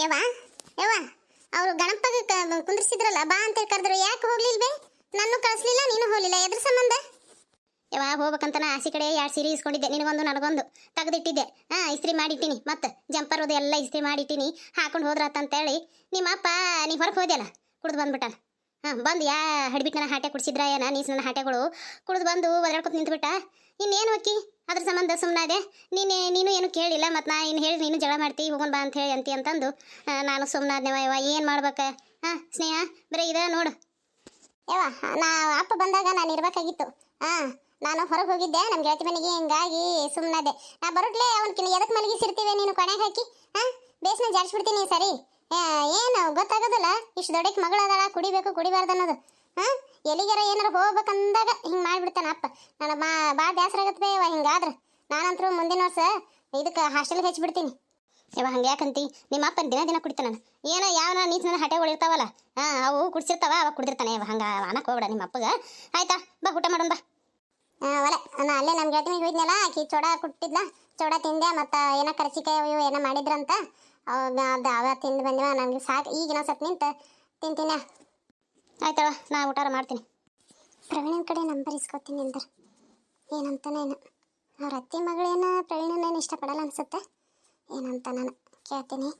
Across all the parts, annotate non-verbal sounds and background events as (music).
ಯವ್ವ ಯವ್ವ, ಅವರು ಗಣಪಗ ಕುಂದ್ರಿಸಿದ್ರಲ್ಲ, ಬಾ ಅಂತ ಕರೆದ್ರು. ಯಾಕೆ ಹೋಗ್ಲಿಲ್ವೇ? ನಾನು ಕಳಿಸ್ಲಿಲ್ಲ, ನೀನು ಹೋಗ್ಲಿಲ್ಲ. ಎದ್ರ ಸಂಬಂಧ? ಯವ್ವ ಹೋಗ್ಬೇಕಂತ ನಾ ಆಸೆ ಕಡೆ ಎರಡು ಸೀರೆ ಇಸ್ಕೊಂಡಿದ್ದೆ ನಿನಗೊಂದು, ನನಗೊಂದು. ತೆಗೆದಿಟ್ಟಿದ್ದೆ. ಹಾ, ಇಸ್ತ್ರಿ ಮಾಡಿಟ್ಟಿನಿ. ಮತ್ತೆ ಜಂಪರ್ ಅದು ಎಲ್ಲ ಇಸ್ತ್ರಿ ಮಾಡಿಟ್ಟಿನಿ. ಹಾಕೊಂಡು ಹೋದ್ರಾತ ಅಂತೇಳಿ ನಿಮ್ಮ ಅಪ್ಪ ನೀ ಹೊರಗೆ ಹೋದ್ಯಲ್ಲ? ಕುಡ್ದು ಬಂದ್ಬಿಟ್ಟಾನ. ಹಾಂ, ಬಂದು ಯಾ ಹಡ್ಬಿಟ್ಟು ನನ್ನ ಹಾಟೆ ಕುಡಿಸಿದ್ರ ಏನ? ನೀಸ್ ನನ್ನ ಹಾಟೆಗಳು ಕುಡಿದು ಬಂದು ಒದಾಡ್ಕೊತ ನಿಂತ್ಬಿಟ್ಟ. ಇನ್ನೇನು ಅಕ್ಕಿ? ಅದ್ರ ಸಂಬಂಧ ಸುಮ್ಮನಾದೆ ನೀನು ನೀನು ಏನು ಕೇಳಿಲ್ಲ ಮತ್ತು ನಾ ಇನ್ನು ಹೇಳಿ ನೀನು ಜಗಳ ಮಾಡ್ತಿ ಹೋಗೋಣ ಬಾ ಅಂತ ಹೇಳಿ ಅಂತಿ ಅಂತಂದು. ನಾನು ಸುಮ್ಮನಾದ್ನೆವ ಯವ್ವ, ಏನು ಮಾಡ್ಬೇಕ? ಹಾಂ ಸ್ನೇಹ, ಬರೀ ಇದ ನೋಡು. ಯವ್ವ, ನಾ ಅಪ್ಪ ಬಂದಾಗ ನಾನು ಇರಬೇಕಾಗಿತ್ತು. ಹಾಂ ನಾನು ಹೊರಗೆ ಹೋಗಿದ್ದೆ ನಮ್ಮ ಗೆಳತಿ ಮನೆಗೆ, ಹಿಂಗಾಗಿ ಸುಮ್ಮನಾದೆ ನಾ ಬರೋಟ್ಲೆ ಅವನಕಿನ ಎದಕ್ಕೆ ಮಲಗಿಸಿರ್ತೀವಿ ನೀನು ಕೊನೆಗೆ ಹಾಕಿ? ಹಾಂ ಬೇಸ್ನ ಜಾಡ್ಸ್ಬಿಡ್ತೀನಿ ಸರಿ. ಏನು, ಗೊತ್ತಾಗೋದಿಲ್ಲ. ಇಷ್ಟು ದೊಡ್ಡಕ್ಕೆ ಮಗಳದಾಳ, ಕುಡಿಬೇಕು, ಕುಡಿಬಾರ್ದು ಅನ್ನೋದು. ಹಾಂ ಎಲ್ಲಿಗಾರ ಏನಾರ ಹೋಗ್ಬೇಕಂದಾಗ ಹಿಂಗೆ ಮಾಡ್ಬಿಡ್ತಾನ ಅಪ್ಪ. ನಾನು ಮಾ ಭಾಳ ಬೇಸರ ಆಗತ್ತೆ ಬೇ ಹಿಂಗಾದ್ರೆ. ನಾನಂತರೂ ಮುಂದಿನ ವರ್ಷ ಇದಕ್ಕೆ ಹಾಸ್ಟೆಲ್ಗೆ ಹಚ್ಚಿಬಿಡ್ತೀನಿ ಇವ ಹಂಗೆ ಯಾಕಂತಿ? ನಿಮ್ಮ ಅಪ್ಪ ದಿನ ದಿನ ಕುಡಿತಾನ ಏನೋ ಯಾವ ನೀಚ ನನ್ನ ಹಟೆಗಳು ಇರ್ತಾವಲ್ಲ. ಅವು ಕುಡಿಸಿರ್ತಾವ ಅವಾಗ ಕುಡಿದಿರ್ತಾನೆ. ಇವ ಹಂಗೆ ಅನ್ನಕ್ಕೆ ಹೋಗ್ಬೇಡ ನಿಮ್ಮ ಅಪ್ಪಗ. ಆಯ್ತಾ, ಬಾ ಊಟ ಮಾಡೋಣ ಬಾ. ಒಲೆ, ನಾ ಅಲ್ಲೇ ನಮ್ಮ ಗೆಳತಿ ಮನೆಗೆ ಹೋಯ್ದ್ನಲ್ಲ, ಆಕಿ ಚೋಡ ಕುಟ್ಟಿದ್ಲ. ಚೋಡ ತಿಂದೆ, ಮತ್ತು ಏನೋ ಕರ್ಚಿಕಾಯಿ ಅವು ಏನೋ ಮಾಡಿದ್ರಂತ. ಅವಾಗ ಅದು ಅವ ತಿಂದು ಬಂದಿವ ನನಗೆ ಸಾಕು. ಈಗ ನಾವು ಸ್ವಲ್ಪ ನಿಂತು ತಿಂತೀನಿ. ಆಯ್ತವ ನಾ ಊಟಾರ ಮಾಡ್ತೀನಿ. ಪ್ರವೀಣನ ಕಡೆ ನಂಬರ್ ಇಸ್ಕೊತೀನಿ ಅಂದ್ರ. ಏನಂತಾನೇನು ಅವ್ರ ಅತ್ತೆ ಮಗಳೇನ ಪ್ರವೀಣನೇನು ಇಷ್ಟಪಡಲ್ಲ ಅನ್ಸುತ್ತೆ? ಏನಂತ ನಾನು ಕೇಳ್ತೀನಿ.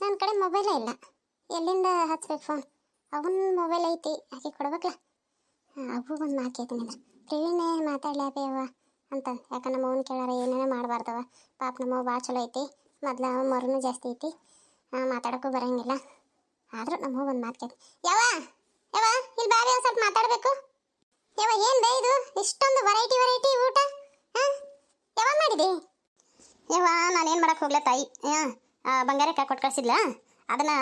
ನನ್ನ ಕಡೆ ಮೊಬೈಲೇ ಇಲ್ಲ. ಎಲ್ಲಿಂದ ಹಚ್ಬೇಕು ಫೋನ್ ಅವನ ಮೊಬೈಲ್ ಐತಿ ಹಾಕಿ ಕೊಡ್ಬೇಕಲ್ಲ ಅವು ಒಂದು ಮಾತು ಕೇಳ್ತೀನಿ ಅಂದ್ರೆ. ಪ್ರವೀಣೆ ಮಾತಾಡ್ಲಾಬೇವ ಅಂತ. ಯಾಕಂದ್ರೆ ನಮ್ಮ ಅವ್ನ ಕೇಳಾರ ಏನೇನೋ ಮಾಡಬಾರ್ದವ ಪಾಪ ನಮ್ಮ ಭಾಳ ಚಲೋ ಐತಿ. ಮೊದ್ಲು ಅವ ಮರುನು ಜಾಸ್ತಿ ಐತಿ. ಮಾತಾಡೋಕ್ಕೂ ಬರೋಂಗಿಲ್ಲ. ಆದರೂ ನಮ್ಮ ಒಂದು ಮಾತು ಕೇಳ್ತೀನಿ. ಯಾವ ಯಾವ ಇಲ್ಲಿ ಬಾರಿ ಒಂದು ಸ್ವಲ್ಪ ಮಾತಾಡಬೇಕು. ಯವ ಏನು ಬೇ ಇದು? ಇಷ್ಟೊಂದು ವೆರೈಟಿ ವೆರೈಟಿ ಊಟ, ಹಾಂ? ಯಾವಾಗ ಮಾಡಿದೆ? ಯವ್ವ ನಾನೇನು ಮಾಡಕ್ಕೆ ಹೋಗ್ಲ ತಾಯಿ? ಹಾಂ ಬಂಗಾರಕ್ಕೆ ಕೊಟ್ಟು ಕಳ್ಸಿದ್ಲಾ? ಅದನ್ನ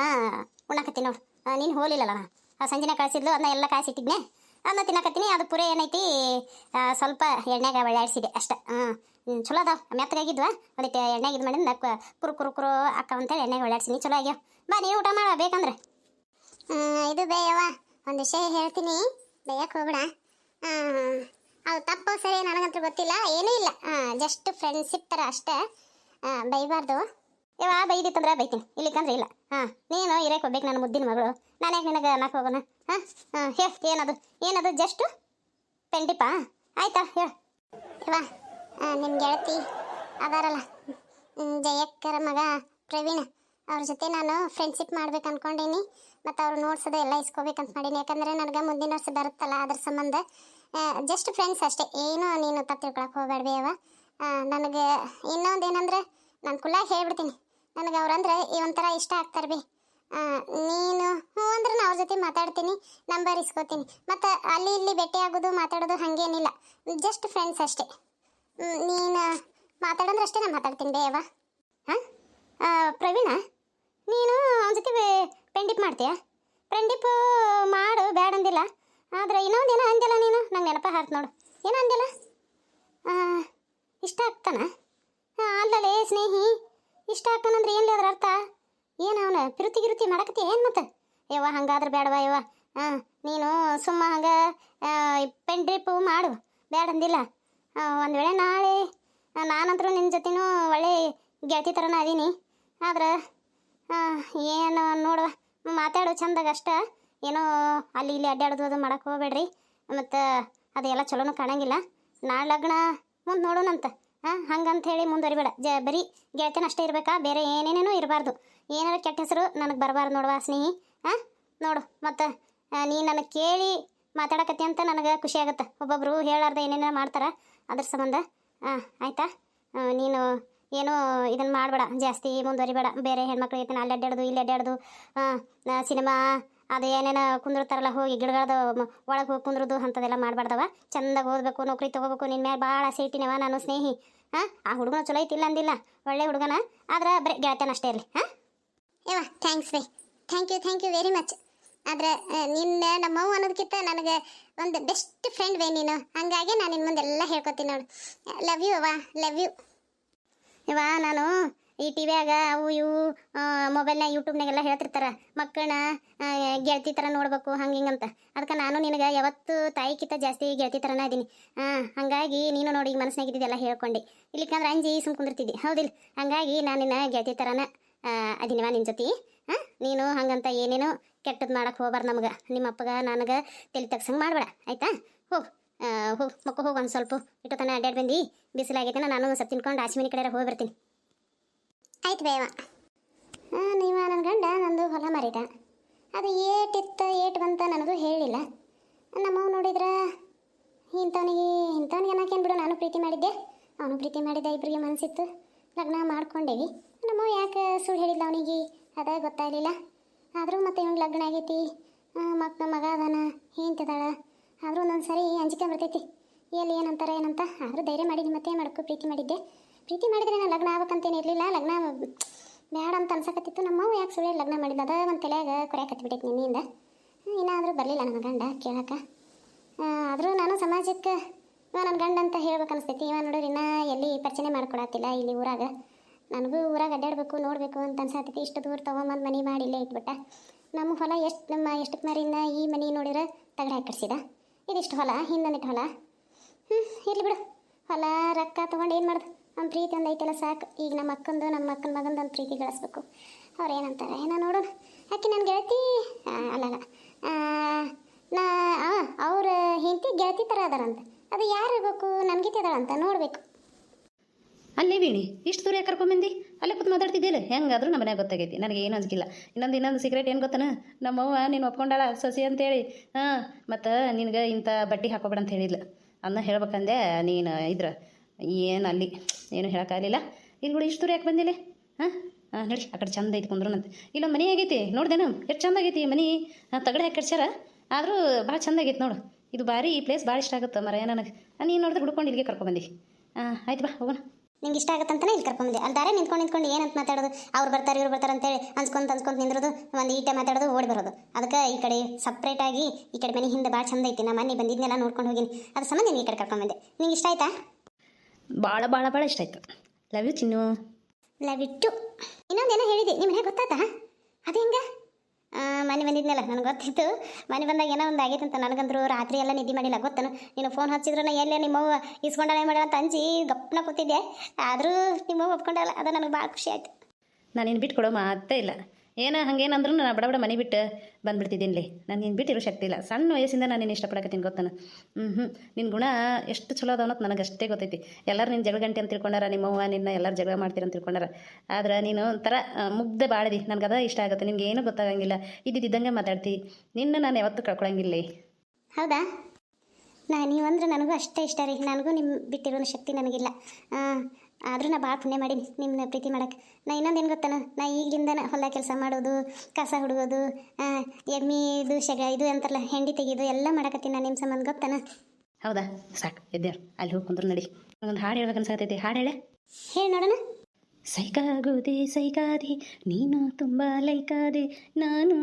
ಉಣ್ಣಾಕತ್ತೀನಿ ನೋಡು. ನೀನು ಹೋಲಿಲ್ಲಲ್ಲ ಆ, ಸಂಜೆನ ಕಳ್ಸಿದ್ಲು, ಅದನ್ನ ಎಲ್ಲ ಕಾಯಿಸಿಟ್ಟಿದ್ನೆ ಅದನ್ನ ತಿನ್ನಕತ್ತೀನಿ, ಅದು ಪುರೇ ಏನೈತಿ ಸ್ವಲ್ಪ ಎಣ್ಣೆಗೆ ಒಳ್ಳಾಡಿಸಿದೆ ಅಷ್ಟೇ. ಹಾಂ ಚಲೋ ಅದಾವ, ಮೆತ್ತಗಾಗಿದ್ವ? ಅದಕ್ಕೆ ಎಣ್ಣೆಗೆ ಇದು ಮಾಡಿದ ಕುರು ಕುರು ಕುರು ಅಕ್ಕ ಅಂತೇಳಿ ಎಣ್ಣೆಗೆ ಒಳ್ಳಾಡ್ಸಿನಿ, ಚಲೋ ಆಗ್ಯಾವ. ಬಾ, ನೀನು ಊಟ ಮಾಡ, ಬೇಕಂದ್ರೆ. ಇದು ಬೇಯವ್ವ ಒಂದು ವಿಷಯ ಹೇಳ್ತೀನಿ. ಬೇಯಕ್ಕೆ ಹೋಗ್ಬೇಡ. ಅದು ತಪ್ಪು ಸರಿ ನನಗಂತೂ ಗೊತ್ತಿಲ್ಲ. ಏನೂ ಇಲ್ಲ. ಜಸ್ಟ್ ಫ್ರೆಂಡ್ಶಿಪ್ ಥರ ಅಷ್ಟೇ. ಬೈಬಾರ್ದು. ಇವ ಬೈದಿತ್ತಂದ್ರೆ ಬೈತೀನಿ. ಇಲ್ಲಿಕಂದ್ರೆ ಇಲ್ಲ. ಹಾಂ, ನೀನು ಇರಕ್ಕೆ ಹೋಗ್ಬೇಕು ನನ್ನ ಮುದ್ದಿನ ಮಗಳು. ನಾನು ಯಾಕೆ ನಿನಗೆ ಅನ್ನಕ್ಕೆ ಹೋಗೋಣ? ಹಾಂ ಹಾಂ ಏನದು? ಏನದು? ಜಸ್ಟು ಪೆಂಟಿಪ ಆಯ್ತಾ, ಹೇಳು. ಇವ ನಿಮ್ಮ ಗೆಳತಿ ಅದಾರಲ್ಲ. ಜಯಕ್ಕರ ಮಗ ಪ್ರವೀಣ್. ಅವ್ರ ಜೊತೆ ನಾನು ಫ್ರೆಂಡ್ಶಿಪ್ ಮಾಡ್ಬೇಕು ಅನ್ಕೊಂಡೀನಿ, ಮತ್ತು ಅವ್ರು ನೋಡ್ಸೋದು ಎಲ್ಲ ಇಸ್ಕೋಬೇಕಂತ ಮಾಡೀನಿ. ಯಾಕಂದರೆ ನನಗೆ ಮುಂದಿನ ವರ್ಷ ಬರುತ್ತಲ್ಲ ಅದ್ರ ಸಂಬಂಧ. ಜಸ್ಟ್ ಫ್ರೆಂಡ್ಸ್ ಅಷ್ಟೇ. ಏನೋ ನೀನು ತಪ್ಪು ತಿಳ್ಕೊಳಕ್ಕೆ ಹೋಗ್ಬೇಡ್ವಿ ಅವ ನನಗೆ ಇನ್ನೊಂದು ಏನಂದ್ರೆ, ನಾನು ಕುಲ್ಲ ಹೇಳ್ಬಿಡ್ತೀನಿ. ನನಗೆ ಅವ್ರಂದ್ರೆ ಈ ಒಂಥರ ಇಷ್ಟ ಆಗ್ತಾರೆ ಬಿ ನೀನು, ಹ್ಞೂ ಅಂದ್ರೆ ನಾನು ಅವ್ರ ಜೊತೆ ಮಾತಾಡ್ತೀನಿ, ನಂಬರ್ ಇಸ್ಕೋತೀನಿ. ಮತ್ತು ಅಲ್ಲಿ ಇಲ್ಲಿ ಭೇಟಿ ಆಗೋದು, ಮಾತಾಡೋದು ಹಾಗೇನಿಲ್ಲ. ಜಸ್ಟ್ ಫ್ರೆಂಡ್ಸ್ ಅಷ್ಟೇ. ನೀನು ಮಾತಾಡಂದ್ರೆ ಅಷ್ಟೇ ನಾನು ಮಾತಾಡ್ತೀನಿ ಬೇಯವ್ವ ಹಾಂ? ಪ್ರವೀಣ? ನೀನು ಅವನ ಜೊತೆ ಪೆಂಡಿಪ್ ಮಾಡ್ತೀಯ? ಪೆಂಡಿಪ್ ಮಾಡು, ಬ್ಯಾಡ ಅಂದಿಲ್ಲ. ಆದ್ರೆ ಇನ್ನೊಂದು ಏನೋ ಅಂದಿಲ್ಲ ನೀನು? ನಂಗೆ ನೆನಪ ಹಾರ್ತು ನೋಡು. ಏನೋ ಅಂದಿಲ್ಲ ಇಷ್ಟ ಆಗ್ತಾನ? ಹಾಂ ಅಲ್ಲಲೇ ಸ್ನೇಹಿ, ಇಷ್ಟ ಆಗ್ತಾನಂದ್ರೆ ಏನು ಅದ್ರ ಅರ್ಥ? ಏನು ಅವನು ಪಿರುತಿ ಗಿರುತಿ ಮಾಡಕತ್ತಿ ಏನು ಮತ್ತೆ ಯವ್ವ, ಹಂಗಾದ್ರೆ ಬೇಡವಾ ಯವ್ವ. ಹಾಂ ನೀನು ಸುಮ್ಮ ಹಂಗೆ ಪೆನ್ ಡ್ರಿಪ್ಪು ಮಾಡು. ಬೇಡ ಅಂದಿಲ್ಲ. ಒಂದು ವೇಳೆ ನಾಳೆ, ನಾನಂತರೂ ನಿನ್ನ ಜೊತೆನೂ ಒಳ್ಳೆ ಗೆಳತಿ ಥರನ ಅದೀನಿ. ಆದ್ರೆ ಏನು ನೋಡುವ. ಮಾತಾಡೋ ಚಂದಾಗ ಅಷ್ಟ. ಏನೋ ಅಲ್ಲಿ ಇಲ್ಲಿ ಅಡ್ಡಾಡೋದು ಅದು ಮಾಡಕ್ಕೆ ಹೋಗ್ಬೇಡ್ರಿ. ಮತ್ತು ಅದೆಲ್ಲ ಚಲೋನು ಕಾಣಂಗಿಲ್ಲ. ನಾಳೆ ಲಗ್ನ ಮುಂದೆ ನೋಡೋಣಂತ. ಹಾಂ ಹಂಗಂತ ಹೇಳಿ ಮುಂದುವರಿಬೇಡ. ಜ, ಬರೀ ಗೆಳತಿನ ಅಷ್ಟೇ ಇರಬೇಕಾ? ಬೇರೆ ಏನೇನೇನೂ ಇರಬಾರ್ದು. ಏನಾರು ಕೆಟ್ಟ ಹೆಸರು ನನಗೆ ಬರಬಾರ್ದು ನೋಡುವ ಸ್ನೇಹಿ. ಹಾಂ ನೋಡು. ಮತ್ತು ನೀ ನನಗೆ ಕೇಳಿ ಮಾತಾಡಕತ್ತಿ ಅಂತ ನನಗೆ ಖುಷಿ ಆಗುತ್ತೆ. ಒಬ್ಬೊಬ್ಬರು ಹೇಳಾರ್ದ ಏನೇನೋ ಮಾಡ್ತಾರೆ. ಅದ್ರ ಸಂಬಂಧ. ಹಾಂ ಆಯಿತಾ? ನೀನು ಏನೋ ಇದನ್ನು ಮಾಡಬೇಡ, ಜಾಸ್ತಿ ಮುಂದುವರಿಬೇಡ. ಬೇರೆ ಹೆಣ್ಮಕ್ಳು ಇರ್ತಾನೆ, ಅಲ್ಲಿ ಅಡ್ಡಾಡೋದು ಇಲ್ಲಿ ಅಡ್ಡಾಡೋದು ಸಿನಿಮಾ, ಅದು ಏನೇನು ಕುಂದಿರ್ತಾರಲ್ಲ ಹೋಗಿ ಗಿಡಗಳದ ಒಳಗೆ ಹೋಗಿ ಕುಂದ್ರದು, ಅಂಥದ್ದೆಲ್ಲ ಮಾಡಬಾರ್ದವ. ಚಂದಾಗಿ ಓದಬೇಕು, ನೌಕರಿ ತೊಗೋಬೇಕು ನಿನ್ನ ಮೇಲೆ ಭಾಳ ಆಸೆ ನಾನು ಸ್ನೇಹಿ. ಹಾಂ ಆ ಹುಡುಗನ ಚಲೋ ಐತಿಲ್ಲ ಅಂದಿಲ್ಲ, ಒಳ್ಳೆ ಹುಡುಗನ. ಆದ್ರೆ ಬರೀ ಗೆಳತನ ಅಷ್ಟೇ ಇರಲಿ ಹಾಂ ಏವ ಥ್ಯಾಂಕ್ಸ್ ರೀ. Thank you thank you very much ಆದ್ರೆ ನಿನ್ನ, ನಮ್ಮವ್ವ ಅನ್ನೋದಕ್ಕಿಂತ ನನಗೆ ಒಂದು ಬೆಸ್ಟ್ ಫ್ರೆಂಡ್ ವೇ ನೀನು. ಹಂಗಾಗಿ ನಾನು ನಿನ್ನ ಮುಂದೆಲ್ಲ ಹೇಳ್ಕೊತೀನಿ ನೋಡು. ಲವ್ ಯು ಅವ್ವ ಲವ್ ಯು ಇವ ನಾನು ಈ ಟಿವಿಯಾಗ ಅವು ಇವು ಮೊಬೈಲ್ನಾಗ ಯೂಟ್ಯೂಬ್ನಾಗೆಲ್ಲ ಹೇಳ್ತಿರ್ತಾರೆ ಮಕ್ಕಳನ್ನ ಗೆಳತಿ ಥರ ನೋಡ್ಬೇಕು, ಹಂಗೆ ಹಿಂಗಂತ ಅದಕ್ಕೆ ನಾನು ನಿನಗೆ ಯಾವತ್ತು ತಾಯಿಕಿಂತ ಜಾಸ್ತಿ ಗೆಳತಿ ಥರನ ಇದ್ದೀನಿ ಹಾಂ ಹಾಗಾಗಿ ನೀನು ನೋಡಿ ಈಗ ಮನಸ್ಸಿನಾಗ ಇದ್ದಿದ್ದೆಲ್ಲ ಹೇಳ್ಕೊಂಡು. ಇಲ್ಲಿಕಂದ್ರೆ ಅಂಜಿ ಸುಮ್ ಕುಂದಿರ್ತಿದ್ದಿ. ಹೌದಿಲ್ಲ ಹಂಗಾಗಿ ನಾನು ನಿನ್ನ ಗೆಳತಿ ಥರನ ಅದಿನವ ನಿನ್ನ ಜೊತೆ. ಹಾಂ ನೀನು ಹಂಗಂತ ಏನೇನೋ ಕೆಟ್ಟದ್ದು ಮಾಡಕ್ಕೆ ಹೋಗ್ಬಾರ್ದು ನಮ್ಗೆ. ನಿಮ್ಮ ಅಪ್ಪಗ ನನಗೆ, ತಲೆ ತಗ್ಸಂಗೆ ಮಾಡಬೇಡ. ಆಯ್ತಾ? ಹೋಗು. ಹೋಗು ಮಕ್ಕ ಹೋಗಿ ಒಂದು ಸ್ವಲ್ಪ. ಇಟ್ಟು ತನ ಅಡ್ಡಾಡಿ ಬಂದು. ಬಿಸಿಲಾಗೈತೆ ನಾನು ಒಂದು ಸ್ವಲ್ಪ ತಿನ್ಕೊಂಡು ಆಶ್ಮಿನಿ ಕಡೆ ಹೋಗಿ ಬರ್ತೀನಿ. ಆಯ್ತು ಬೇವ. ನೀವ ನನ್ನ ಗಂಡ, ನಂದು ಹೊಲ ಮಾರಿದ. ಅದು ಏಟಿತ್ತು, ಏಟ್ ಬಂತ ನನಗೂ ಹೇಳಿಲ್ಲ. ನಮ್ಮವ್ ನೋಡಿದ್ರೆ, ಇಂಥವನಿಗೆ ಇಂಥವನಿಗೆ ಅನ್ನೋಕೇನು ಬಿಡು, ನಾನು ಪ್ರೀತಿ ಮಾಡಿದ್ದೆ. ಅವನು ಪ್ರೀತಿ ಮಾಡಿದ್ದೆ ಇಬ್ಬರಿಗೆ ಮನಸ್ಸಿತ್ತು ಲಗ್ನ ಮಾಡ್ಕೊಂಡೇವಿ. ನಮ್ಮವ್ ಯಾಕೆ ಸುಳ್ಳು ಹೇಳಿಲ್ಲ ಅವನಿಗೆ? ಅದ ಗೊತ್ತಾಗಲಿಲ್ಲ. ಆದರೂ ಮತ್ತೆ ಇವ್ನಿಗೆ ಲಗ್ನ ಆಗೈತಿ. ಮಕ್ಕ ಮಗ ಅದಾನ ಹೆಂತಿದಾಳ ಆದರೂ ಒಂದೊಂದು ಸಾರಿ ಅಂಜಿಕೆ ಬರ್ತೈತಿ. ಎಲ್ಲಿ ಏನಂತಾರೆ ಏನಂತ. ಆದರೂ ಧೈರ್ಯ ಮಾಡಿದ್ದೆ ಮತ್ತೆ ಮಾಡೋಕ್ಕೂ ಪ್ರೀತಿ ಮಾಡಿದ್ದೆ. ಪ್ರೀತಿ ಮಾಡಿದ್ರೆ ನಾನು ಲಗ್ನ ಆಗ್ಬೇಕಂತೇನು ಇರಲಿಲ್ಲ. ಲಗ್ನ ಬೇಡ ಅಂತ ಅನ್ಸಕತ್ತಿತ್ತು. ನಮ್ಮವ್ ಯಾಕೆ ಸುಳ್ಳು ಲಗ್ನ ಮಾಡಿದ್ದು ಅದ ಒಂದು ತಲೆಯಾಗ ಕೊರೆಯಕತ್ಬಿಟ್ಟೈತಿ ನಿನ್ನೆಯಿಂದ ಇನ್ನಾದರೂ ಬರಲಿಲ್ಲ ನನ್ನ ಗಂಡ ಕೇಳಕ್ಕೆ ಆದರೂ ನಾನು ಸಮಾಜಕ್ಕೆ ಇವ ನನ್ನ ಗಂಡ ಅಂತ ಹೇಳ್ಬೇಕು ಅನಿಸ್ತೈತಿ. ಇವ ನೋಡೋರು ಇನ್ನ ಎಲ್ಲಿ ಪರಿಚಯ ಮಾಡ್ಕೊಡತ್ತಿಲ್ಲ ಇಲ್ಲಿ ಊರಾಗ. ನನಗೂ ಊರಾಗ ಅಡ್ಡಾಡಬೇಕು ನೋಡಬೇಕು ಅಂತ ಅನ್ಸತ್ತೈತಿ ಇಷ್ಟು ದೂರ ತೊಗೊಂಬಂದು ಮನೆ ಮಾಡಿ ಇಲ್ಲೇ ಇಟ್ಬಿಟ್ಟ. ನಮ್ಮ ಹೊಲ ಎಷ್ಟು, ನಮ್ಮ ಎಷ್ಟಕ್ಕೆ ಮರಿಯಿಂದ ಈ ಮನೆ ನೋಡಿದ್ರೆ ತಗಡ ಹಾಕಿ ಕಟ್ಸಿದ. ಇದಿಷ್ಟು ಹೊಲ, ಹಿಂದೊಂದಿಟ್ಟು ಹೊಲ. ಹ್ಞೂ ಇರಲಿ ಬಿಡು. ಹೊಲ, ರೊಕ್ಕ ತೊಗೊಂಡು ಏನು ಮಾಡ್ದು? ನಮ್ಮ ಪ್ರೀತಿ ಒಂದು ಐತೆಲ್ಲ ಸಾಕು. ಈಗ ನಮ್ಮ ಅಕ್ಕಂದು, ನಮ್ಮ ಅಕ್ಕನ ಮಗಂದು ಒಂದು ಪ್ರೀತಿ ಗಳಿಸ್ಬೇಕು. ಅವ್ರು ಏನಂತಾರೆ? ಏನೋ ನೋಡೋಣ. ಆಕೆ ನನ್ನ ಗೆಳತಿ? ಅಲ್ಲಲ್ಲ ನಾ ಅವ್ರ ಹೆಂಡತಿ ಗೆಳತಿ ಥರ ಅದಾರಂತೆ. ಅದು ಯಾರು ಇರಬೇಕು ನನಗೆ ತಿದಾಳಂತ ನೋಡಬೇಕು. ಅಲ್ಲೇ ವೀಣಿ, ಇಷ್ಟು ದೂರ ಯಾಕೆ ಕರ್ಕೊಂಬಂದಿ ಅಲ್ಲೇ ಕೂತ್ ಮಾತಾಡ್ತಿದ್ದಿಲ್ಲ ಹೆಂಗಾದ್ರೂ ನಮ್ಮ ಮನೆಯಾಗ ಗೊತ್ತಾಗೈತಿ. ನನಗೆ ಏನು ಅನ್ಸಿಲ್ಲ. ಇನ್ನೊಂದು ಇನ್ನೊಂದು ಸೀಕ್ರೆಟ್ ಏನು ಗೊತ್ತಾನ? ನಮ್ಮವ್ವ ನೀನು ಒಪ್ಕೊಂಡಾಳ, ಸಸಿ ಅಂತೇಳಿ. ಹಾಂ, ಮತ್ತು ನಿನಗೆ ಇಂಥ ಬಟ್ಟೆ ಹಾಕೋಬೇಡ ಅಂತ ಹೇಳಿಲ್ಲ ಅದನ್ನ ಹೇಳ್ಬೇಕಂದೆ ನೀನು ಇದ್ರ. ಏನು ಅಲ್ಲಿ? ಏನು ಹೇಳೋಕ್ಕಾಗಲಿಲ್ಲ ಇಲ್ಲಿ ಕೂಡ ಇಷ್ಟು ದೂರ ಯಾಕೆ ಬಂದಿಲ್ಲ ಹಾಂ ಹಾಂ ಹೇಳಿ ಆ ಕಡೆ ಚಂದ ಐತಿ ಕುಂದ್ರೋಣಂತ ಇಲ್ಲೊಂದು ಮನೆ ಆಗೈತಿ ನೋಡ್ದೇನು ಎಷ್ಟು ಚಂದ ಆಗೈತಿ ಮನೆ. ತಗಡೆ ಹಾಕಿ ಕಟ್ಸ್ಯಾರ ಆದರೂ ಭಾಳ ಚಂದ ಆಗೈತಿ ನೋಡು. ಇದು ಭಾರಿ ಈ ಪ್ಲೇಸ್ ಭಾಳ ಇಷ್ಟ ಆಗುತ್ತೆ ಮರ ನನಗೆ. ನೀನು ನೋಡಿದ್ರೆ ಹುಡ್ಕೊಂಡು ಇಲ್ಲಿಗೆ ಕರ್ಕೊಂಬಂದಿ ಹಾಂ, ಆಯ್ತು ಬಾ, ಹೋಗೋಣ. ನಿಂಗೆ ಇಷ್ಟ ಆಗತ್ತಂತಾನೆ ಇಲ್ಲಿ ಕರ್ಕೊಂಬಂದೆ. ಅಲ್ಲಿ ದಾರೆ ನಿಂತ್ಕೊಂಡು ನಿಂತ್ಕೊಂಡು ಏನಂತ ಮಾತಾಡೋದು? ಅವ್ರು ಬರ್ತಾರೆ ಇವ್ರು ಬರ್ತಾರೆ ಅಂತೇಳಿ ಅನ್ಸ್ಕೊಂತ ಅನ್ಸ್ಕೊಂತ ನಿಂದ್ರದು ಒಂದು ಈಟೆ ಮಾತಾಡೋದು ಓಡಿ ಬರೋದು. ಅದಕ್ಕೆ ಈ ಕಡೆ ಸಪ್ರೇಟಾಗಿ ಈ ಕಡೆ ಮನೆ ಹಿಂದೆ ಭಾಳ ಚಂದ ಐತಿ ನಮ್ಮ ಮನೆ ಬಂದಿದ್ನೆಲ್ಲ ನೋಡ್ಕೊಂಡು ಹೋಗಿನಿ. ಅದ್ರ ಸಂಬಂಧ ನೀನು ಈ ಕಡೆ ಕರ್ಕೊಂಬಂದೆ. ನಿಂಗೆ ಇಷ್ಟ ಆಯ್ತಾ? ಭಾಳ ಭಾಳ ಭಾಳ ಇಷ್ಟ ಆಯ್ತು. Love you Chinnu. ಲವ್ ಇಟ್ಟು ಇನ್ನೊಂದೇನೋ ಹೇಳಿದೆ ನಿಮ್ಮ ಮನೆ ಗೊತ್ತಾಯ್ತಾ? ಅದು ಹೆಂಗ? ಮನೆ ಬಂದಿದ್ನಲ್ಲ, ನನಗೆ ಗೊತ್ತಿತ್ತು. ಮನೆ ಬಂದಾಗ ಏನೋ ಒಂದು ಆಗೈತೆ ಅಂತ ನನಗಂದ್ರು, ರಾತ್ರಿ ಎಲ್ಲ ನಿದ್ದೆ ಮಾಡಿಲ್ಲ, ಗೊತ್ತನು? ನೀನು ಫೋನ್ ಹಚ್ಚಿದ್ರು ಎಲ್ಲೇ ನಿಮ್ಮವ್ವ ಇಸ್ಕೊಂಡಾಳೆ ಮಾಡ್ಯಾಳ ಅಂತ ಅಂಜಿ ಗಪ್ಪನ ಕೂತಿದ್ದೆ. ಆದರೂ ನಿಮ್ಮವ್ವ ಒಪ್ಕೊಂಡಲ್ಲ ಅದು ನನಗೆ ಭಾಳ ಖುಷಿ ಆಯ್ತು. ಬಿಟ್ಟು ಕೊಡೋ ಮಾತೇ ಇಲ್ಲ. ಏನು ಹಂಗೇನಂದ್ರೂ ನಾನು ಬಡ ಬಡ ಮನೆ ಬಿಟ್ಟು ಬಂದ್ಬಿಡ್ತಿದ್ದೀನಿ ನಾನು ನಿನ್ನ ಬಿಟ್ಟಿರೋ ಶಕ್ತಿ ಇಲ್ಲ. ಸಣ್ಣ ವಯಸ್ಸಿಂದ ನಾನು ನೀನು ಇಷ್ಟಪಡಕತ್ತೀನಿ ಗೊತ್ತಾನ? ಹ್ಞೂ ಹ್ಞೂ ನಿನ್ನ ಗುಣ ಎಷ್ಟು ಚಲೋ ಅದಾವ ಅನ್ನೋದು ನನಗೆ ಅಷ್ಟೇ ಗೊತ್ತೈತಿ. ಎಲ್ಲರೂ ನಿನ್ನ ಜಗಳ ಗಂಟೆ ಅಂತ ತಿಳ್ಕೊಂಡಾರ ನಿಮ್ಮವ್ವ ನಿನ್ನ ಎಲ್ಲರೂ ಜಗಳ ಮಾಡ್ತೀರ ಅಂತ ತಿಳ್ಕೊಂಡಾರ. ಆದ್ರೆ ನೀನು ಒಂಥರ ಮುಗ್ದೆ ಬಾಳದಿ. ನನಗೆ ಅದ ಇಷ್ಟ ಆಗುತ್ತೆ. ನಿಮ್ಗೆ ಏನೂ ಗೊತ್ತಾಗಂಗಿಲ್ಲ. ಇದ್ದಿದ್ದಂಗೆ ಮಾತಾಡ್ತಿ. ನಿನ್ನ ನಾನು ಯಾವತ್ತೂ ಕಳ್ಕೊಳಂಗಿಲ್ಲ. ಹೌದಾ? ನಾ ನೀವಂದ್ರೆ ನನಗೂ ಅಷ್ಟೇ ಇಷ್ಟ ರೀ. ನನಗೂ ನಿಮ್ಮ ಬಿಟ್ಟಿರೋ ಶಕ್ತಿ ನನಗಿಲ್ಲ. ಆದರೂ ನಾ ಭಾಳ ಪುಣ್ಯ ಮಾಡೀನಿ ನಿಮ್ಮನ್ನ ಪ್ರೀತಿ ಮಾಡಕ್ಕೆ ನಾ ಇನ್ನೊಂದು ಗೊತ್ತಾನ? ನಾ ಈಗಿಂದ ಹೊಲ ಕೆಲಸ ಮಾಡೋದು ಕಸ ಹುಡುಗೋದು ಎಮ್ಮಿ ಇದು ಶಗ ಇದು ಅಂತಾರಲ್ಲ ಹೆಂಡಿ ತೆಗೆಯೋದು ಎಲ್ಲ ಮಾಡಕತ್ತೀನಿ ನಾನು ನಿಮ್ಮ ಸಂಬಂಧ ಗೊತ್ತಾನ? ಹೌದಾ? ಸಾಕು ಎದ್ದೇಳು ಅಲ್ಲಿ ಹೋಗಿ ಕುಂದ್ರು ನಡಿ. ಒಂದು ಹಾಡು ಹೇಳ್ಬೇಕು ಅನ್ಸಕತ್ತೈತಿ. ಹಾಡು ಹೇಳೆ. ಹೇಳಿ ನೋಡೋಣ. ಸೈಕಾಗೋದೆ ಸೈಕಾದೆ ನೀನು ತುಂಬ ಲೈಕಾದೆ ನಾನು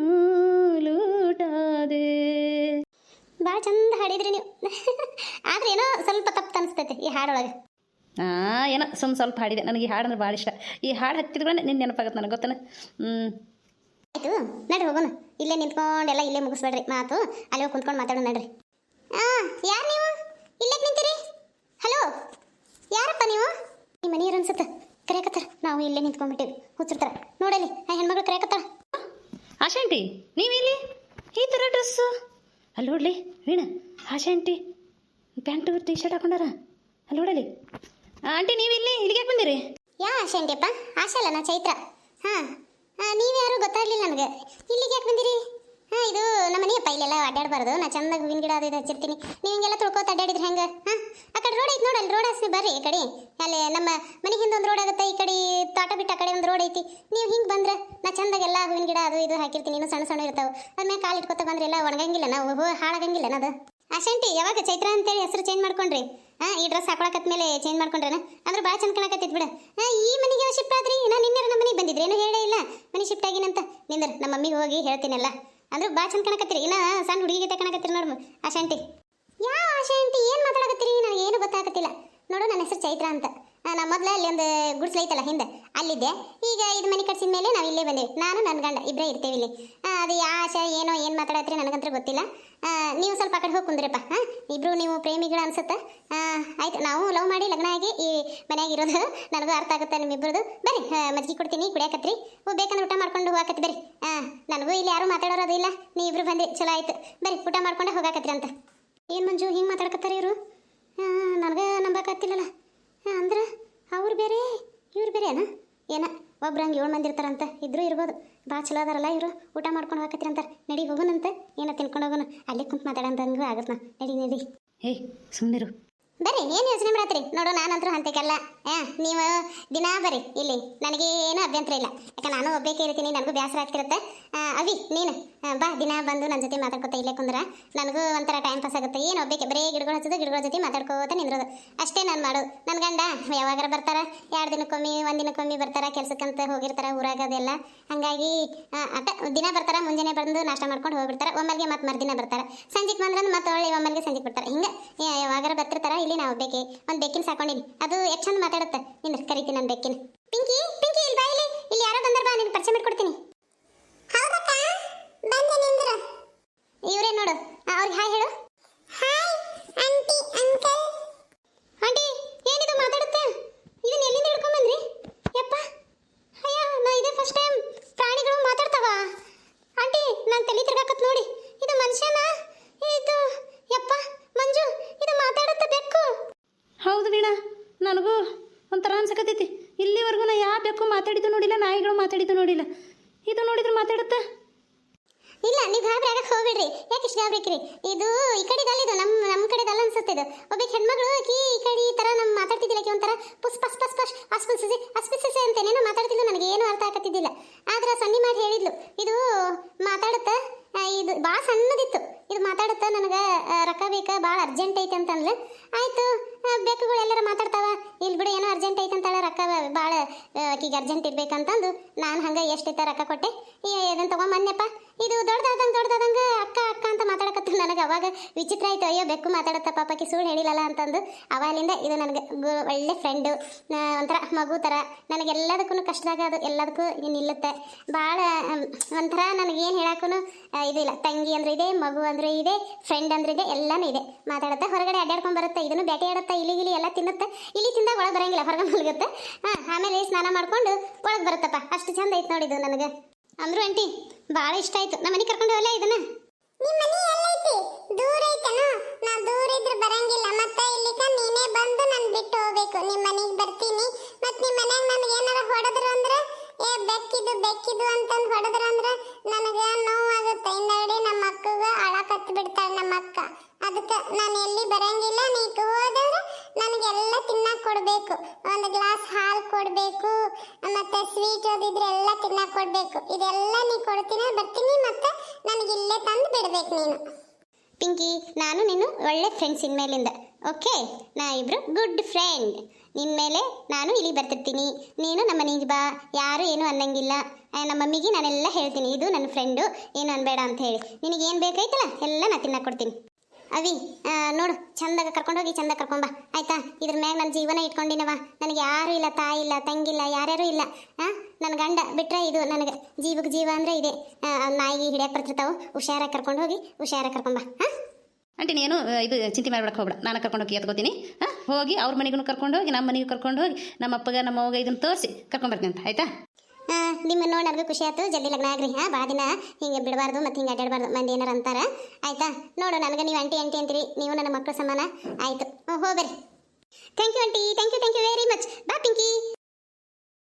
ಲೂಟಾದೆ. ಭಾಳ ಚಂದ ಹಾಡಿದ್ರಿ ನೀವು. (laughs) ಆದ್ರೆ ಏನೋ ಸ್ವಲ್ಪ ತಪ್ಪು ಅನಿಸ್ತೈತೆ ಈ ಹಾಡೊಳಗೆ. ಏನೋ ಸುಮ್ಮ ಸ್ವಲ್ಪ ಹಾಡಿದೆ. ನನಗೆ ಈ ಹಾಡು ಅಂದ್ರೆ ಭಾಳ ಇಷ್ಟ. ಈ ಹಾಡು ಹತ್ತಿದ್ರೆ ನಿನ್ನ ನೆನಪಾಗುತ್ತೆ ನನಗೆ ಗೊತ್ತನ? ಹ್ಞೂ ಆಯಿತು ನಡ್ರಿ ಹೋಗೋಣ. ಇಲ್ಲೇ ನಿಂತ್ಕೊಂಡು ಎಲ್ಲ ಇಲ್ಲೇ ಮುಗಿಸ್ಬೇಡ್ರಿ ಮಾತು. ಅಲ್ಲಿ ಹೋಗಿ ಕುಂತ್ಕೊಂಡು ಮಾತಾಡೋಣ ನಡ್ರಿ. ಹಾಂ ಯಾರು ನೀವು? ಇಲ್ಲೇ ನಿಂತೀರಿ? ಹಲೋ ಯಾರಪ್ಪ ನೀವು? ನಿಮ್ಮ ಮನೆಯವ್ರು ಅನ್ಸುತ್ತೆ. ಕರೆಯಕತ್ತಾರ. ನಾವು ಇಲ್ಲೇ ನಿಂತ್ಕೊಂಡ್ಬಿಟ್ಟಿವಿ. ಹುಚ್ಚಿರ್ತಾರ. ನೋಡಲಿ ಆ ಹೆಣ್ಮಗಳು ಕರೆಯಕತ್ತಾರ. ಆಶಾಂಟಿ ನೀವಿಲ್ಲಿ ಈ ಥರ ಡ್ರೆಸ್ಸು ಅಲ್ಲಿ ನೋಡ್ಲಿ ವೀಣ ಆಶಾಂಟಿ ಪ್ಯಾಂಟು ಟೀ ಶರ್ಟ್ ಹಾಕೊಂಡಾರ? ಅಲ್ಲಿ ನೋಡಲಿ. ಆಂಟಿ ನೀವಿಲ್ಲಿ ಇಲ್ಲಿಗೆ ಯಾಕೆ ಬಂದಿರಿ? ಯಾ, ಆಶೆ ಅಂಟಿಯಪ್ಪ ಅಲ್ಲ, ನಾ ಚೈತ್ರ. ಹಾಂ ನೀವು ಯಾರು ಗೊತ್ತಾಗ್ಲಿಲ್ಲ ನನಗೆ. ಇಲ್ಲಿಗೆ ಯಾಕೆ ಬಂದಿರಿ? ಹಾಂ, ಇದು ನಮ್ಮ ಮನೆಯಪ್ಪ, ಇಲ್ಲೆಲ್ಲ ಅಡ್ಡಾಡಬಾರ್ದು ನಾ ಚಂದಾಗ ಹೂವಿನ ಗಿಡ ಅದು ಇದು ಹಚ್ಚಿರ್ತೀನಿ. ನೀವು ಹಿಂಗೆಲ್ಲ ತುಳ್ಕೋತ ಅಡ್ಡಾಡಿದ್ರೆ ಹೆಂಗೆ? ಹಾಂ, ಆ ಕಡೆ ರೋಡ್ ಐತಿ ನೋಡಲ್ಲಿ ರೋಡ್ ಹಸಿ ಬರ್ರಿ ಈ ಕಡೆ. ಅಲ್ಲಿ ನಮ್ಮ ಮನೆ ಹಿಂದೆ ಒಂದು ರೋಡ್ ಆಗುತ್ತೆ, ಈ ಕಡೆ ತೋಟ ಬಿಟ್ಟು ಆ ಕಡೆ ಒಂದು ರೋಡ್ ಐತಿ. ನೀವು ಹಿಂಗೆ ಬಂದ್ರೆ ನಾ ಚಂದಾಗೆಲ್ಲ ಹೂವಿನ ಗಿಡ ಅದು ಇದು ಹಾಕಿರ್ತೀನಿ. ಇನ್ನೂ ಸಣ್ಣ ಸಣ್ಣ ಇರ್ತಾವೆ. ಅದ್ಮೇಲೆ ಕಾಲು ಇಟ್ಕೊತ ಬಂದ್ರೆ ಎಲ್ಲ ಒಣಗಂಗಿಲ್ಲ, ನಾವು ಹೂ, ಹಾಳಾಗಂಗಿಲ್ಲ ಅದು ಆಶಂಟಿ ಯಾವಾಗ ಚೈತ್ರ ಅಂತೇಳಿ ಹೆಸರು ಚೇಂಜ್ ಮಾಡ್ಕೊಂಡ್ರಿ? ಈ ಡ್ರೆಸ್ ಹಾಕೊಳಕತ್ಮೇಲೆ ಚೇಂಜ್ ಮಾಡ್ಕೊಂಡ್ರೇನ? ಅಂದ್ರೆ ಭಾಳ ಚಂದ ಕಾಣಕತ್ತಿತ್ ಬಿಡ. ಹಾ ಈ ಮನೆಗೆ ಶಿಫ್ಟ್ ಆದ್ರಿ? ನಾ ನಿನ್ನೆ ನಮ್ಮ ಮನೆಗೆ ಬಂದಿದ್ರಿ, ಏನು ಹೇಳೇ ಇಲ್ಲ. ಮನೆ ಶಿಫ್ಟ್ ಆಗಿನಂತ. ನಿಂದ್ರ ನಮ್ಮ ಮಮ್ಮಿಗೆ ಹೋಗಿ ಹೇಳ್ತೀನಲ್ಲ. ಅಂದ್ರೆ ಭಾಳ ಚಂದ ಕಾಣಕತ್ತೀರಿ. ಇನ್ನ ಸಣ್ಣ ಹುಡುಗಿ ಗತೆ ಕಾಣಕತ್ತೀರಿ ನೋಡು ಆಶಾಂಟಿ. ಯಾವ ಆಶಾಂಟಿ, ಏನು ಮಾತಾಡಕತ್ತೀರಿ? ನನಗೆ ಏನು ಗೊತ್ತಾಗತ್ತಿಲ್ಲ ನೋಡು ನನ್ನ ಹೆಸರು ಚೈತ್ರ ಅಂತ. ನಾ ಮೊದಲ ಅಲ್ಲಿ ಒಂದು ಗುಡಿಸಲು ಐತಲ್ಲ ಹಿಂದೆ ಅಲ್ಲಿದ್ದೆ. ಈಗ ಇದು ಮನೆ ಕಟ್ಸಿದ ಮೇಲೆ ನಾವು ಇಲ್ಲೇ ಬಂದೇವಿ. ನಾನು ನನ್ನ ಗಂಡ ಇಬ್ಬರೇ ಇರ್ತೇವೆ ಇಲ್ಲಿ. ಅದು ಯಾ ಆಶೆ ಏನೋ ಏನು ಮಾತಾಡತ್ರಿ ನನಗಂತೂ ಗೊತ್ತಿಲ್ಲ. ನೀವು ಸ್ವಲ್ಪ ಆ ಕಡೆ ಹೋಗಿ ಕುಂದ್ರಪ್ಪ ಹಾಂ ಇಬ್ಬರು ನೀವು ಪ್ರೇಮಿಗಳು ಅನ್ಸುತ್ತೆ? ಆಯ್ತು ನಾವು ಲವ್ ಮಾಡಿ ಲಗ್ನ ಆಗಿ ಈ ಮನ್ಯಾಗ ಇರೋದು (laughs) ನನಗೂ ಅರ್ಥ ಆಗುತ್ತೆ ನಿಮ್ಮಿಬ್ಬರದು ಬರ್ರಿ ಮಜ್ಜಿಗೆ ಕೊಡ್ತೀನಿ ಕುಡಿಯಾಕತ್ರಿ. ಓ ಬೇಕಂದ್ರೆ ಊಟ ಮಾಡ್ಕೊಂಡು ಹೋಗಾಕತ್ತಿ ಬರ್ರಿ. ಆ, ನನಗೂ ಇಲ್ಲಿ ಯಾರೂ ಮಾತಾಡೋರೋದು ಇಲ್ಲ. ನೀ ಇಬ್ಬರು ಬಂದಿ ಚಲೋ ಆಯ್ತು. ಬರ್ರಿ ಊಟ ಮಾಡ್ಕೊಂಡೆ ಹೋಗಾಕತ್ರಿ ಅಂತ. ಏನು ಮಂಜು ಹಿಂಗೆ ಮಾತಾಡ್ಕತ್ತಾರೆ ಇವರು? ನನಗೆ ನಂಬಕತ್ತಿಲ್ಲಲ್ಲ ಅಂದ್ರೆ ಅವ್ರು ಬೇರೆ, ಇವ್ರು ಬೇರೆನಾ? ಏನ, ಒಬ್ರು ಹಂಗೆ ಏಳು ಮಂದಿ ಇರ್ತಾರಂತ, ಇದ್ರು ಇರ್ಬೋದು. ಭಾಳ ಚಲೋ ಅದಾರಲ್ಲ ಇವರು, ಊಟ ಮಾಡ್ಕೊಂಡು ಹೋಗಕತ್ರಿ ಅಂತಾರೆ. ನಡಿ ಹೋಗೋಣಂತ ಏನೋ ತಿನ್ಕೊಂಡು ಹೋಗೋಣ ಅಲ್ಲೇ ಕುಂತು ಆಗತ್ತೆ ಆಗತ್ತ ನಡಿ ನಡಿ. ಹೇ ಸುಮ್ಮನಿರು ಬರ್ರಿ, ಏನು ಯೋಚನೆ ಮಾಡತ್ರಿ ನೋಡು, ನಾನಂತರೂ ಅಂತೆಕಲ್ಲ ಆ, ನೀವು ದಿನ ಬರ್ರಿ, ಇಲ್ಲಿ. ನನಗೆ ಏನು ಅಭ್ಯಂತರ ಇಲ್ಲ. ಯಾಕೆ ನಾನು ಒಬ್ಬಕ್ಕೆ ಇರ್ತೀನಿ, ನನಗೂ ಬೇಸರ ಆಗ್ತಿರುತ್ತೆ. ಅವಿ, ನೀನು ಬಾ, ದಿನ ಬಂದು ನನ್ನ ಜೊತೆ ಮಾತಾಡ್ಕೊತ ಇಲ್ಲೇ ಕುಂದ್ರ. ನನಗೂ ಒಂಥರ ಟೈಮ್ ಪಾಸ್ ಆಗುತ್ತೆ. ಏನು ಒಬ್ಬೇಕೆ ಬರೀ ಗಿಡಗಳು ಹಚ್ಚೋದು, ಗಿಡಗಳ ಜೊತೆ ಮಾತಾಡ್ಕೋತ ನಿಂದ್ರೋದು. ಅಷ್ಟೇ ನಾನು ಮಾಡೋದು ನನ್ನ ಗಂಡ, ಯಾವಾಗಾರ ಬರ್ತಾರ, ಎರಡು ದಿನಕ್ಕೊಮ್ಮೆ, ಒಂದು ದಿನಕ್ಕೊಮ್ಮೆ ಬರ್ತಾರ, ಕೆಲಸಕ್ಕಂತ ಹೋಗಿರ್ತಾರ, ಊರಾಗ ಅದೆಲ್ಲ. ಹಾಗಾಗಿ ಅಟ, ದಿನ ಬರ್ತಾರ, ಮುಂಜಾನೆ ಬಂದು ನಾಷ್ಟ ಮಾಡ್ಕೊಂಡು ಹೋಗ್ಬಿಡ್ತಾರ, ಒಮ್ಮೆಲ್ಗೆ ಮತ್ತೆ ಮರುದಿನ ಬರ್ತಾರ. ಸಂಜೆಗೆ ಬಂದ್ರೆ ಮತ್ತೆ ಒಳ್ಳೆ ಒಮ್ಮೆಲ್ಗೆ ಸಂಜೆಗೆ ಬಿಡ್ತಾರೆ. ಹಿಂಗೆ ಯಾವಾಗಾರ ಬರ್ತಿರ್ತಾರ, ಇಲ್ಲಿ ನಾವು ಬೇಕೆ ಒಂದು ಬೆಕ್ಕಿನ ಸಾಕೊಂಡಿನಿ. ಅದು ಎಷ್ಟು ಚಂದ ಮಾತಾಡುತ್ತೆ? ನಿಂದ್ರ ಕರಿತೀನಿ ನಾನು ಬೆಕ್ಕಿನ. ಪಿಂಕಿ ಪಿಂಕಿ ಇಲ್ಲಿ ಬಾ ಇಲ್ಲಿ ಇಲ್ಲಿ ಯಾರೋ ಬಂದಾರ ಬಾ ನಿನ್ ಪರಿಚಯ ಮಾಡ್ಕೊಡ್ತೀನಿ ಹೌದಕ್ಕ ಬಂದೆ ನಿಂದ್ರ ಇವರೇ ನೋಡು ಅವ್ರಿಗೆ ಹಾಯ್ ಹೇಳು ಹಾಯ್ ಆಂಟಿ ಅಂಕಲ್ ಆಂಟಿ ಏನಿದು ಮಾತಾಡುತ್ತೆ ಇದನ್ನ ಎಲ್ಲಿಂದ ಹಿಡ್ಕೊಂಡ್ ಬಂದ್ರಿ ಯಪ್ಪ ಅಯ್ಯ ನಾ ಇದೇ ಫಸ್ಟ್ ಟೈಮ್ ಪ್ರಾಣಿಗಳು ಮಾತಾಡ್ತಾವ ಆಂಟಿ ನಾನು ತಲೆ ತಿರ್ಗಾಕತ್ ನೋಡಿ ಇದು ಮನುಷ್ಯನ ಇದು ಯಪ್ಪ ಮಂಜು ಇದು ಮಾತಾಡುತ್ತೆ ಬೆಕ್ಕು ಹೌದು ವೀಣಾ ನನಗೂ ಒಂಥರ ಅನ್ಸಕತ್ತೈತಿ. ಇಲ್ಲಿವರೆಗೂ ನಾ ಯಾವ ಬೇಕು ಮಾತಾಡಿದ್ದು ನೋಡಿಲ್ಲ, ನಾಯಿಗಳು ಮಾತಾಡಿದ್ದು ನೋಡಿಲ್ಲ. ಇದು ನೋಡಿದ್ರೆ ಮಾತಾಡುತ್ತಾ? ಇಲ್ಲ, ನೀವು ಗಾಬರಿ ಆಗಕ್ಕೆ ಹೋಗ್ಬೇಡ್ರಿ. ಯಾಕೆ ಇಷ್ಟು ಗಾಬರಿಕ್ರಿ ಇದು ಈ ಕಡೆ ಇದು ನಮ್ಮ ನಮ್ಮ ಕಡೆದಲ್ಲ ಅನ್ಸುತ್ತೆ ಇದು. ಒಬ್ಬ ಹೆಣ್ಮಗಳು ಆಕಿ ಈ ಕಡೆ ಈ ಥರ ನಮ್ಮ ಮಾತಾಡ್ತಿದ್ದಿಲ್ಲ ಆಕೆ ಒಂಥರ ಪುಸ್, ಪಸ್ ಪಸ್ ಪಸ್ ಅಸ್ಪಿಸಿಸಿ ಅಂತ ಏನೋ ಮಾತಾಡ್ತಿದ್ಲು ನನಗೆ ಏನು ಅರ್ಥ ಆಗತ್ತಿದ್ದಿಲ್ಲ ಆದ್ರೆ ಸನ್ನಿ ಮಾಡಿ ಹೇಳಿದ್ಲು, ಇದು ಮಾತಾಡುತ್ತ? ಇದು ಭಾಳ ಸಣ್ಣದಿತ್ತು. ಇದು ಮಾತಾಡುತ್ತ ನನಗೆ ರೊಕ್ಕ ಬೇಕಾ? ಭಾಳ ಅರ್ಜೆಂಟ್ ಐತೆ ಅಂತಂದ್ಲು. ಆಯಿತು ಬೆಕ್ಕುಗಳು ಎಲ್ಲರ ಮಾತಾಡ್ತಾವ? ಇಲ್ಲಿ ಬಿಡು, ಏನೋ ಅರ್ಜೆಂಟ್ ಐತೆ ಅಂತಾಳೆ, ರೊಕ್ಕ ಭಾಳ ಆಕಿಗೆ ಅರ್ಜೆಂಟ್ ಇರ್ಬೇಕಂತಂದು. ನಾನು ಹಂಗೆ ಎಷ್ಟೈತೆ ರೊಕ್ಕ ಕೊಟ್ಟೆ? ಇದನ್ನ ತಗೊಂಬಂದೆಪ್ಪ ಇದು ದೊಡ್ಡದಾದಂಗೆ ದೊಡ್ಡದಾದಂಗೆ ಅಕ್ಕ ಅಕ್ಕ ಅಂತ ಮಾತಾಡಕತ್ತ ನನಗೆ. ಅವಾಗ ವಿಚಿತ್ರ ಆಯ್ತು. ಅಯ್ಯೋ, ಬೆಕ್ಕು ಮಾತಾಡತ್ತ ಪಾಪಕ್ಕೆ ಸುಳ್ಳು ಹೇಳಿಲ್ಲಲ್ಲ ಅಂತಂದು ಅವಾಗಿಂದ ಇದು ನನಗೆ ಒಳ್ಳೆ ಫ್ರೆಂಡು ಒಂಥರ ಮಗು ಥರ. ನನಗೆ ಎಲ್ಲದಕ್ಕೂ ಕಷ್ಟದಾಗ ಅದು ಎಲ್ಲದಕ್ಕೂ ನಿಲ್ಲುತ್ತೆ. ಭಾಳ ಒಂಥರ ನನಗೇನು ಹೇಳಕ್ಕೂ ಇದು ಇಲ್ಲ. ತಂಗಿ ಅಂದ್ರೆ ಇದೆ, ಮಗು ಅಂದ್ರೆ ಇದೆ ಫ್ರೆಂಡ್ ಅಂದ್ರೆ ಇದೆ, ಎಲ್ಲನೂ ಇದೆ. ಮಾತಾಡುತ್ತೆ ಹೊರಗಡೆ ಅಡ್ಡಾಡ್ಕೊಂಡು ಬರುತ್ತೆ. ಇದನ್ನು ಬೇಟೆ ಆಡುತ್ತೆ, ಇಲಿ, ಗಿಲಿ ಎಲ್ಲ ತಿನ್ನುತ್ತೆ. ಇಲ್ಲಿ ತಿಂದಾಗ ಒಳಗೆ ಬರಂಗಿಲ್ಲ, ಹೊರಗೆ ಮಲಗುತ್ತೆ. ಹಾಂ, ಆಮೇಲೆ ಸ್ನಾನ ಮಾಡ್ಕೊಂಡು ಒಳಗೆ ಬರುತ್ತಪ್ಪ. ಅಷ್ಟು ಚಂದ ಐತೆ ನೋಡಿದ್ದು ನನಗೆ. ಅಂದ್ರು ಆಂಟಿ, ಭಾಳ ಇಷ್ಟ ಆಯ್ತು. ನಮ್ಮ ಮನೆ ಕರ್ಕೊಂಡು ಹೋಗಲ್ಲ ಇದನ್ನ? ನಿಮ್ಮ ಮನೆ ಎಲ್ಲೈತಿ? ದೂರ ಐತನೋ? ನಾ ದೂರ ಇದ್ರೆ ಬರಂಗಿಲ್ಲ. ಮತ್ತ ಇಲ್ಲಿಕ ನೀನೇ ಬಂದು ನನ್ ಬಿಟ್ಟು ಹೋಗ್ಬೇಕು. ನಿಮ್ಮ ಮನೆಗೆ ಬರ್ತೀನಿ. ಮತ್ ನಿಮ್ಮ ಮನ್ಯಾಗ ನನಗೆ ಏನಾರ ಹೊಡೆದ್ರು ಅಂದ್ರೆ, ಏ, ಬೆಕ್ಕಿದು ಬೆಕ್ಕಿದು ಅಂತಂದು ಹೊಡೆದ್ರು ಅಂದ್ರೆ ನನಗೆ ನೋವಾಗುತ್ತೆ. ಹಿಂದಗಡೆ ನಮ್ಮ ಅಕ್ಕಗ ಅಳಕತ್ತು ಬಿಡ್ತಾಳೆ ನಮ್ಮ ಅಕ್ಕ. ಅದಕ್ಕೆ ನಾನು ಎಲ್ಲಿ ಬರಂಗಿಲ್ಲ. ನೀ ಹೋದ್ರೆ ನನಗೆಲ್ಲ ತಿನ್ನಕ್ ಕೊಡಬೇಕು. ಒಂದು ಗ್ಲಾಸ್ ಹಾಲು ಕೊಡಬೇಕು. ಮತ್ತೆ ಸ್ವೀಟ್ ಓದಿದ್ರೆ ಎಲ್ಲ ತಿನ್ನಕ್ ಕೊಡಬೇಕು. ಇದೆಲ್ಲ ನೀ ಕೊಡ್ತೀನಿ, ಬರ್ತೀನಿ ಮತ್ತೆ ನನಗೆ ಇಲ್ಲೇ ತಂದು ಬಿಡಬೇಕು ನೀನು. ಪಿಂಕಿ, ನಾನು ನೀನು ಒಳ್ಳೆ ಫ್ರೆಂಡ್ಸ್ ಇನ್ಮೇಲಿಂದ ಓಕೆ ನಾ ಇಬ್ರು ಗುಡ್ ಫ್ರೆಂಡ್ ನಿನ್ಮೇಲೆ ನಾನು ಇಲ್ಲಿ ಬರ್ತಿರ್ತೀನಿ. ನೀನು ನಮ್ಮ ಮನೆಗೆ ಬಾ. ಯಾರು ಏನು ಅನ್ನಂಗಿಲ್ಲ. ನಮ್ಮ ಮಮ್ಮಿಗೆ ನಾನೆಲ್ಲ ಹೇಳ್ತೀನಿ. ಇದು ನನ್ನ ಫ್ರೆಂಡು ಏನು ಅನ್ಬೇಡ ಅಂತ ಹೇಳಿ. ನಿನಗೆ ಏನು ಬೇಕಾಯ್ತಲ್ಲ? ಎಲ್ಲ ನಾ ತಿನ್ನಕ್ಕೆ ಕೊಡ್ತೀನಿ. ಅವಿ ನೋಡು, ಚಂದಾಗ ಕರ್ಕೊಂಡೋಗಿ ಚಂದ ಕರ್ಕೊಂಬ ಆಯ್ತಾ? ಇದ್ರ ಮ್ಯಾಗ ನನ್ನ ಜೀವನ ಇಟ್ಕೊಂಡಿನವ. ನನಗೆ ಯಾರು ಇಲ್ಲ, ತಾಯಿ ಇಲ್ಲ ತಂಗಿಲ್ಲ ಯಾರ್ಯಾರು ಇಲ್ಲ. ಆ? ನನ್ನ ಗಂಡ ಬಿಟ್ರೆ ಇದು ನನಗೆ ಜೀವಕ್ಕೆ ಜೀವ ಅಂದರೆ ಇದೆ. ನಾಯಿ ಹಿಡಿಯಕ್ಕೆ ಬರ್ತಿರ್ತಾವೆ. ಹುಷಾರಾಗಿ ಕರ್ಕೊಂಡು ಹೋಗಿ, ಹುಷಾರಾಗಿ ಕರ್ಕೊಂಬ ಹಾಂ ಆಂಟಿ, ನೀನು ಇದು ಚಿಂತೆ ಮಾಡ್ಬಿಡಕ್ಕೆ ಹೋಗ್ಬಿಡ. ನಾನು ಕರ್ಕೊಂಡು ಹೋಗಿ ಎತ್ಕೋತೀನಿ. ಹಾಂ ಹೋಗಿ ಅವ್ರ ಮನೆಗೂ ಕರ್ಕೊಂಡು ಹೋಗಿ ನಮ್ಮ ಮನೆಗೂ ಕರ್ಕೊಂಡು ಹೋಗಿ ನಮ್ಮ ಅಪ್ಪಗ ನಮ್ಮ ಅವ್ಗೆ ಇದನ್ನು ತೋರಿಸಿ ಕರ್ಕೊಂಬರ್ತೀನಿ ಅಂತ. ಆಯ್ತಾ? ನಿಮ್ಮ ನೋಡಿ ನನಗೂ ಖುಷಿ ಆಯ್ತು. ಜಲ್ದಿ ಲಗ್ನ ಆಗ್ರಿ. ಹಾಂ ಭಾಳ ದಿನ ಹಿಂಗೆ ಬಿಡಬಾರ್ದು ಮತ್ತು ಹಿಂಗೆ ಅಡ್ಡಾಡಬಾರ್ದು ಮಂದಿ ಏನಾರ ಅಂತಾರ. ಆಯ್ತಾ? ನೋಡು, ನನಗೆ ನೀವು ಆಂಟಿ ಆಂಟಿ ಅಂತೀರಿ. ನೀವು ನನ್ನ ಮಕ್ಕಳು ಸಮಾನ. ಆಯ್ತು. ಹೋಗ್ಬರ್ರಿ thank you aunty thank you thank you very much ಬಾ ಪಿಂಕಿ